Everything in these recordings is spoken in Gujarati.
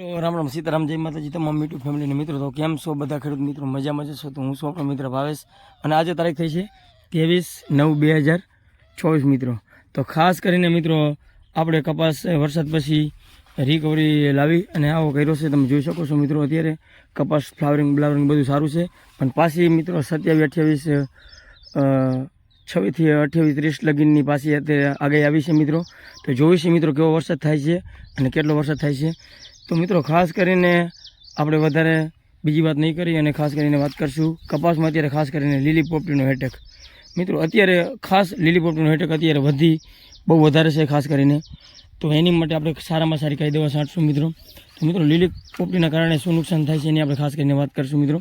હેલો, રામ રામ સીતારામ જય માતાજી તમામ મીઠું ફેમિલીને મિત્રો. તો કેમ છો બધા ખેડૂત મિત્રો? મજામાં જશો તો હું છું આપણો મિત્ર ભાવેશ. અને આજે તારીખ થઈ છે ત્રેવીસ નવ બે હજાર ચોવીસ મિત્રો. તો ખાસ કરીને મિત્રો આપણે કપાસ વરસાદ પછી રિકવરી લાવી અને આવો કર્યો છે. તમે જોઈ શકો છો મિત્રો અત્યારે કપાસ ફ્લાવરિંગ બ્લાવરિંગ બધું સારું છે. પણ પાછી મિત્રો સત્યાવીસ અઠ્યાવીસ છવ્વીસથી અઠ્યાવીસ ત્રીસ લગીનની પાછી અત્યારે આગાહી આવી છે મિત્રો. તો જોઈશે મિત્રો કેવો વરસાદ થાય છે અને કેટલો વરસાદ થાય છે. તો મિત્રો, ખાસ કરીને આપણે વધારે બીજી વાત નહીં કરી અને ખાસ કરીને વાત કરશું કપાસમાં અત્યારે ખાસ કરીને લીલી પોપટીનો હેટેક મિત્રો, અત્યારે ખાસ લીલી પોપટીનો હેટેક અત્યારે વધી બહુ વધારે છે ખાસ કરીને. તો એની માટે આપણે સારામાં સારી કઈ દવા છાંટશું મિત્રો. તો મિત્રો, લીલી પોપટીના કારણે શું નુકસાન થાય છે એની આપણે ખાસ કરીને વાત કરશું મિત્રો.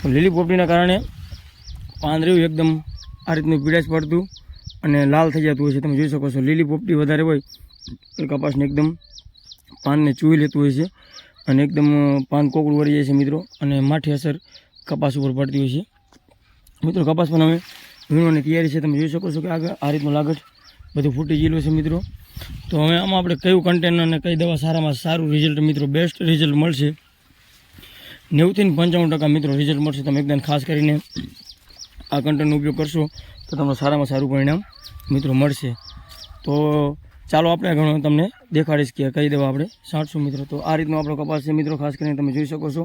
તો લીલી પોપટીના કારણે પાંદડું એકદમ આ રીતનું પીડાશ પડતું અને લાલ થઈ જતું હોય છે. તમે જોઈ શકો છો, લીલી પોપટી વધારે હોય તો કપાસને એકદમ પાનને ચૂઈ લેતું હોય છે અને એકદમ પાન કોકડું વળી જાય છે મિત્રો અને માઠી અસર કપાસ ઉપર પડતી હોય છે. મિત્રો, કપાસ પણ હવે વીણવાની તૈયારી છે. તમે જોઈ શકો છો કે આગળ આ રીતનું લાગટ બધું ફૂટી ગયેલું છે મિત્રો. તો હવે આમાં આપણે કયું કન્ટેનર અને કઈ દવા સારામાં સારું રિઝલ્ટ મિત્રો બેસ્ટ રિઝલ્ટ મળશે? નેવુંથી પંચાવન ટકા મિત્રો રિઝલ્ટ મળશે. તમે એકદમ ખાસ કરીને આ કન્ટેનનો ઉપયોગ કરશો તો તમને સારામાં સારું પરિણામ મિત્રો મળશે. તો ચાલો આપણે ઘણું તમને દેખાડીશ કે કઈ દવા આપણે છાંટશું મિત્રો. તો આ રીતનો આપણો કપાસ છે મિત્રો, ખાસ કરીને તમે જોઈ શકો છો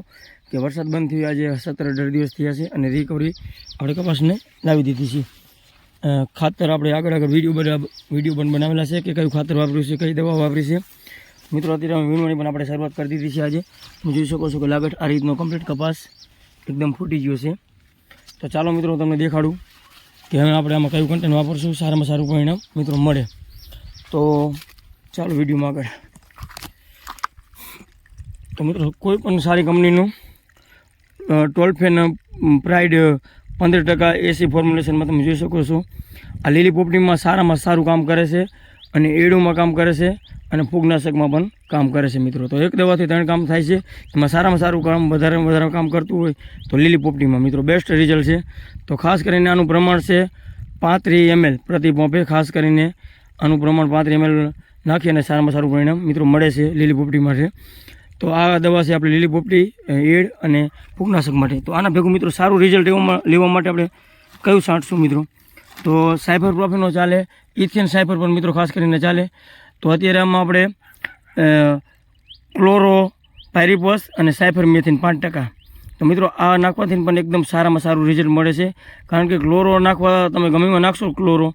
કે વરસાદ બંધ થયો, આજે સત્તર અઢાર દિવસ થયા છે અને રિકવરી આપણે કપાસને લાવી દીધી છે. ખાતર આપણે આગળ આગળ વીડિયો બધા વીડિયો પણ બનાવેલા છે કે કયું ખાતર વાપર્યું છે, કઈ દવા વાપરી છે. મિત્રો, અત્યારે અમે વીણવાની પણ આપણે શરૂઆત કરી દીધી છે આજે. તમે જોઈ શકો છો કે લાગટ આ રીતનો કમ્પ્લીટ કપાસ એકદમ ફૂટી ગયો છે. તો ચાલો મિત્રો તમને દેખાડું કે હવે આપણે આમાં કયું કન્ટેન્ટ વાપરશું. સારામાં સારું પરિણામ મિત્રો મળે. તો ચાલો વિડીયોમાં આગળ. તો મિત્રો, કોઈ પણ સારી કંપનીનું ટ્વેલ્વ ફેન પ્રાઇડ પંદર ટકા એસી ફોર્મ્યુલેશનમાં તમે જોઈ શકો છો. આ લીલી પોપટીમાં સારામાં સારું કામ કરે છે અને એડુમાં કામ કરે છે અને ફૂગનાશકમાં પણ કામ કરે છે મિત્રો. તો એક દવાથી ત્રણ કામ થાય છે. એમાં સારામાં સારું કામ વધારે વધારે કામ કરતું હોય તો લીલી પોપટીમાં મિત્રો બેસ્ટ રિઝલ્ટ છે. તો ખાસ કરીને આનું પ્રમાણ છે પાંત્રીસ એમએલ પ્રતિ પંપે, ખાસ કરીને આનું પ્રમાણ પાંત્રીસ એમએલ નાખી અને સારામાં સારું પરિણામ મિત્રો મળે છે લીલી પોપટી માટે. તો આ દવા છે આપણે લીલી પોપટી એડ અને ફૂગનાશક માટે. તો આના ભેગું મિત્રો સારું રિઝલ્ટ લેવા માટે આપણે કયું છાંટશું મિત્રો? તો સાયફર પ્રોફેનો ચાલે ઇથિયન સાયફર પણ મિત્રો ખાસ કરીને ચાલે. તો અત્યારે આમાં આપણે ક્લોરો પાયરીપોસ અને સાયફર મેથિન પાંચ ટકા. તો મિત્રો આ નાખવાથી પણ એકદમ સારામાં સારું રિઝલ્ટ મળે છે. કારણ કે ક્લોરો નાખવા તમે ગમેમાં નાખશો ક્લોરો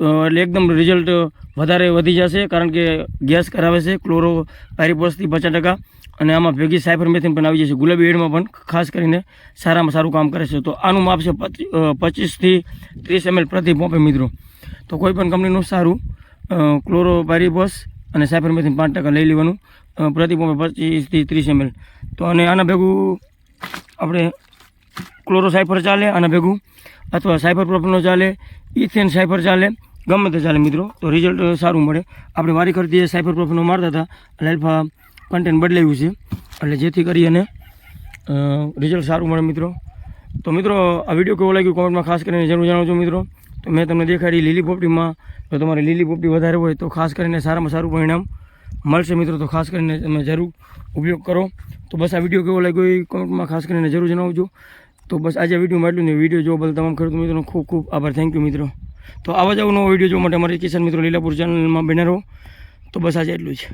એટલે એકદમ રિઝલ્ટ વધારે વધી જશે કારણ કે ગેસ કરાવે છે ક્લોરો પાયરીપોસથી પચાસ ટકા. અને આમાં ભેગી સાયફરમેથિન પણ આવી જશે. ગુલાબી એડમાં પણ ખાસ કરીને સારામાં સારું કામ કરે છે. તો આનું માપ છે પચી- પચીસથી ત્રીસ એમએલ પ્રતિ પોપે મિત્રો. તો કોઈ પણ કંપનીનું સારું ક્લોરો પાયરીપોસ અને સાયફરમેથિન પાંચ ટકા લઈ લેવાનું પ્રતિ પંપે પચીસથી ત્રીસ એમએલ તો અને આના ભેગું આપણે ક્લોરો સાયફર ચાલે અને ભેગું, અથવા સાયફર પ્રોપનો ચાલે ઇથેન સાયફર ચાલે, ગમે તે ચાલે મિત્રો. તો રિઝલ્ટ સારું મળે. આપણે વારી કરતી સાયફર પ્રોપનો મારતા હતા, એટલે અલ્ફા કન્ટેન્ટ બદલાયું છે. એટલે જેથી કરી અને રિઝલ્ટ સારું મળે મિત્રો. તો મિત્રો, આ વીડિયો કેવો લાગ્યો કોમેન્ટમાં ખાસ કરીને જરૂર જણાવજો મિત્રો. તો મેં તમને દેખાડી લીલી પોપટીમાં. જો તમારે લીલી પોપટી વધારે હોય તો ખાસ કરીને સારામાં સારું પરિણામ મળશે મિત્રો. તો ખાસ કરીને તમે જરૂર ઉપયોગ કરો. તો બસ આ વીડિયો કેવો લાગ્યો એ કોમેન્ટમાં ખાસ કરીને જરૂર જણાવજો. તો બસ આજે વિડીયોમાં એટલું ને વીડિયો જોવા બદલ તમામ ખેડૂત મિત્રોનો ખૂબ ખૂબ આભાર. થેન્ક યુ મિત્રો. તો આવા જ નવો વીડિયો જોવા માટે અમારી કિસાન મિત્રો લીલાપુર ચેનલમાં બેનર રહો. તો બસ આજે એટલું જ.